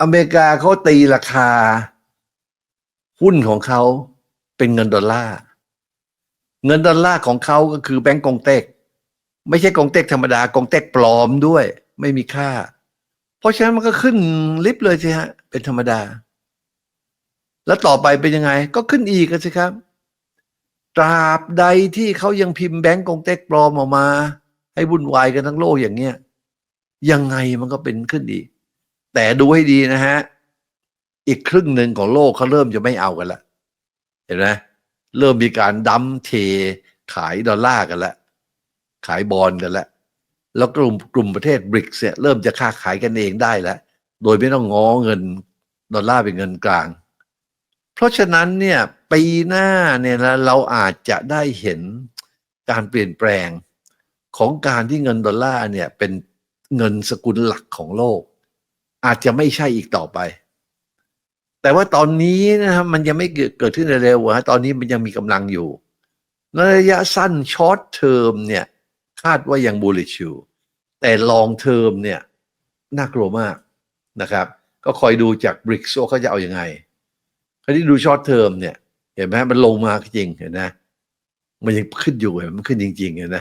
อเมริกาเขาตีราคา หุ้นของเขาเป็นเงินดอลลาร์ เงินดอลลาร์ของเขาก็คือแบงก์กงเต็ก ไม่ใช่กงเต็กธรรมดากงเต็กปลอมด้วย ไม่มีค่า เพราะฉะนั้นมันก็ขึ้นลิฟต์เลยสิฮะ เป็นธรรมดา แล้วต่อไปเป็นยังไง ก็ขึ้นอีกอะสิครับ ตราบใดที่เขายังพิมพ์แบงก์กงเต็กปลอมออกมา ให้วุ่นวายกันทั้งโลกอย่างเงี้ยยังไงมันก็เป็นขึ้นอีก แต่ดูให้ดีนะฮะ อีกครึ่งหนึ่งของโลกเขาเริ่มจะไม่เอากันละเห็นไหมเริ่มมีการดัมเทขายดอลลาร์กันละขายบอลกันละแล้วกลุ่มกลุ่มประเทศบริกเนี่ยเริ่มจะค้าขายกันเองได้แล้วโดยไม่ต้องง้อเงินดอลลาร์เป็นเงินกลาง เพราะฉะนั้นเนี่ยปีหน้าเนี่ยนะเราอาจจะได้เห็นการเปลี่ยนแปลงของการที่เงินดอลลาร์เนี่ยเป็นเงินสกุลหลักของโลก อาจจะไม่ใช่อีกต่อไป แต่ว่าตอนนี้นะครับมันยังไม่เกิดขึ้นเร็วๆฮะตอนนี้มันยังมีกำลังอยู่ในระยะสั้นช็อตเทอมเนี่ย คาดว่ายังบูลลิชอยู่แต่ลองเทอมเนี่ยน่ากลัวมากนะครับ ก็คอยดูจากบริกโซเขาจะเอาอยัางไงคราวนี้ดูช็อตเทอมเนี่ย เห็นไหมมันลงมาจริงเห็นไหมมันยังขึ้นอยู่เห็นมันขึ้นจริงๆเห็นไหม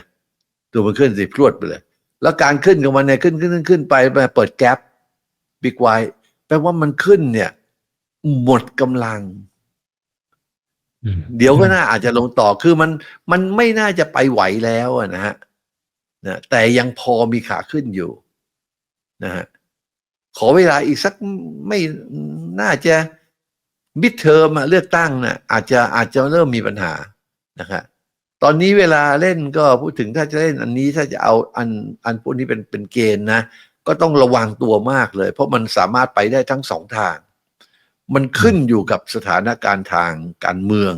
ตัวมันขึ้นสิพรวดไปเลย แล้วการขึ้นของมันเนี่ยขึ้นขึ้นขึ้นไปไปเปิดแกล บบิ๊กไวแปลว่ามันขึ้นเนี่ย หมดกำลังอืมเดี๋ยวก็น่าอาจจะลงต่อคือมันมันไม่น่าจะไปไหวแล้วอะนะฮะนะแต่ยังพอมีขาขึ้นอยู่นะฮะขอเวลาอีกสักไม่น่าจะมิดเทอมเลือกตั้งนะอาจจะอาจจะเริ่มมีปัญหานะครับตอนนี้เวลาเล่นก็พูดถึงถ้าจะเล่นอันนี้ถ้าจะเอาอันอันพวกนี้เป็นเป็นเกณฑ์นะ ก็ต้องระวังตัวมากเลย เพราะมันสามารถไปได้ทั้งสองทาง มันขึ้นอยู่กับสถานการณ์ทางการเมือง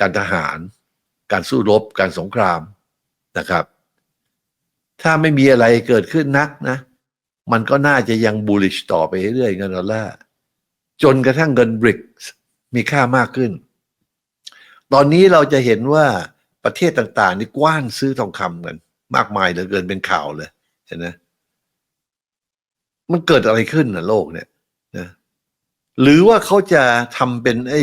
การทหาร การสู้รบ การสงครามนะครับ ถ้าไม่มีอะไรเกิดขึ้นนักนะ มันก็น่าจะยังบูลลิชต่อไปเรื่อยเงินดอลลาร์จนกระทั่งเงินบริกมีค่ามากขึ้น ตอนนี้เราจะเห็นว่าประเทศต่างๆ นี่กว้านซื้อทองคำกัน มากมายเหลือเกินเป็นข่าวเลยเห็นไหม มันเกิดอะไรขึ้นนะโลกเนี่ยนะหรือว่าเขาจะทำเป็นไอ้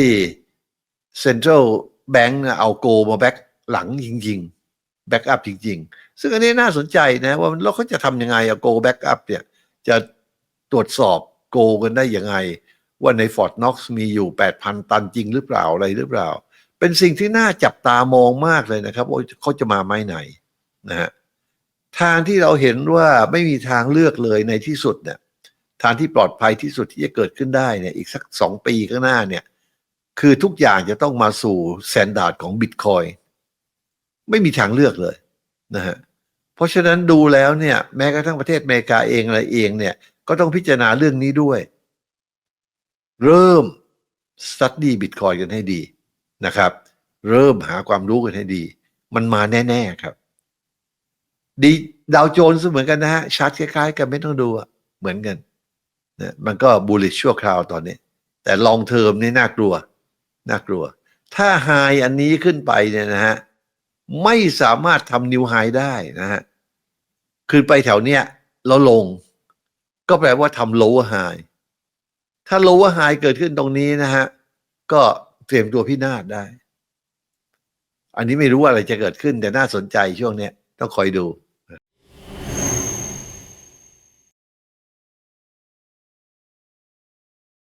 เซ็นทรัลแบงก์เอาโกมาแบ็กหลังจริง ๆ แบ็กอัพจริง ๆ ซึ่งอันนี้น่าสนใจนะว่าแล้วเขาจะทำยังไงเอาโกแบ็กอัพเนี่ยจะตรวจสอบโกกันได้ยังไง ว่าในฟอร์ k น็อกซ์มีอยู่ 8,000 ตันจริงหรือเปล่าอะไรหรือเปล่า เป็นสิ่งที่น่าจับตามองมากเลยนะครับ ว่าเขาจะมาไม้ไหนนะฮะ ทางที่เราเห็นว่าไม่มีทางเลือกเลยในที่สุดเนี่ยทางที่ปลอดภัยที่สุดที่จะเกิดขึ้นได้เนี่ยอีกสักสองปีข้างหน้าเนี่ยคือทุกอย่างจะต้องมาสู่แซนดาร์ดของบิตคอยไม่มีทางเลือกเลยนะฮะเพราะฉะนั้นดูแล้วเนี่ยแม้กระทั่งประเทศอเมริกาเองอะไรเองเนี่ยก็ต้องพิจารณาเรื่องนี้ด้วย เริ่มสตัดดี้บิตคอยกันให้ดีนะครับ เริ่มหาความรู้กันให้ดี มันมาแน่ ๆ ครับ ดีดาวโจนส์เหมือนกันนะฮะชาร์ตคล้ายๆกันไม่ต้องดูอะเหมือนกันนะมันก็บูลลิชชั่วคราวตอนนี้ แต่ลองเทอมนี่น่ากลัว น่ากลัว ถ้าไฮอันนี้ขึ้นไปเนี่ยนะฮะไม่สามารถทำนิวไฮได้นะฮะขึ้นไปแถวเนี้ยแล้วลง ก็แปลว่าทำโลว์ไฮถ้าโลว์ไฮเกิดขึ้นตรงนี้นะฮะก็เตรียมตัวพินาศได้ อันนี้ไม่รู้ว่าอะไรจะเกิดขึ้นแต่น่าสนใจช่วงเนี้ยต้องคอยดู